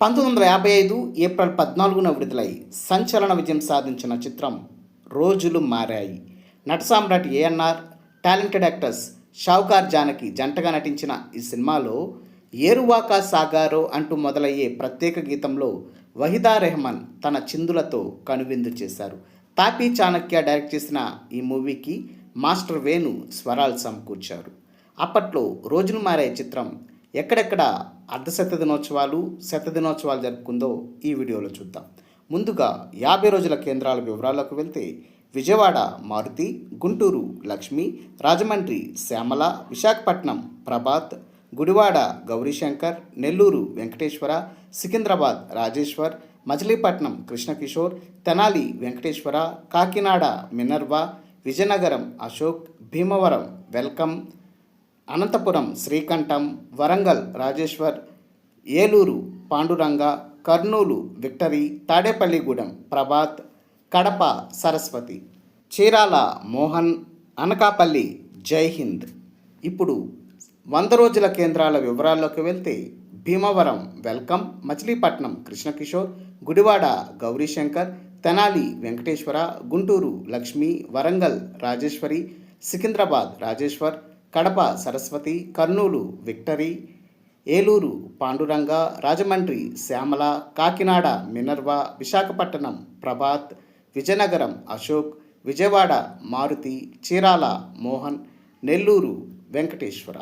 పంతొమ్మిది వందల యాభై ఐదు ఏప్రిల్ పద్నాలుగున విడుదలై సంచలన విజయం సాధించిన చిత్రం రోజులు మారాయి. Nata Samrat ANR talented actors Shavukar Janaki జంటగా నటించిన ఈ సినిమాలో ఏరువాకా సాగారో అంటూ మొదలయ్యే ప్రత్యేక గీతంలో వహిదా రెహమాన్ తన చిందులతో కనువిందు చేశారు. తాపీ చాణక్య డైరెక్ట్ చేసిన ఈ మూవీకి మాస్టర్ వేణు స్వరాలు సమకూర్చారు. అప్పట్లో రోజులు మారే చిత్రం ఎక్కడెక్కడ అర్ధశత దినోత్సవాలు శత దినోత్సవాలు జరుపుకుందో ఈ వీడియోలో చూద్దాం. ముందుగా యాభై రోజుల కేంద్రాల వివరాలకు వెళ్తే Vijayawada Maruthi Guntur Lakshmi Rajahmundry Shyamala Visakhapatnam Prabhat Gudivada Gowrishankar Nellore Venkateswara Secunderabad Rajeshwar Machilipatnam Krishnakishore Tenali Venkateswara Kakinada Minerva Vizianagaram Ashok Bhimavaram welcome Anantapur Srikantham Warangal Rajeshwar Eluru Panduranga Kurnool victory Tadepalligudem Prabhat Kadapa Saraswati Chirala Mohan Anakapalli Jai Hind. ఇప్పుడు వంద రోజుల కేంద్రాల వివరాల్లోకి వెళ్తే Bhimavaram welcome Machilipatnam Krishnakishore Gudivada Gowrishankar Tenali Venkateswara Guntur Lakshmi Warangal Rajeshwari Secunderabad Rajeshwar Kadapa Saraswati Kurnool victory Eluru Panduranga Rajahmundry Shyamala Kakinada Minerva Visakhapatnam Prabhat Vizianagaram Ashok Vijayawada Maruthi Chirala Mohan Nellore Venkateswara.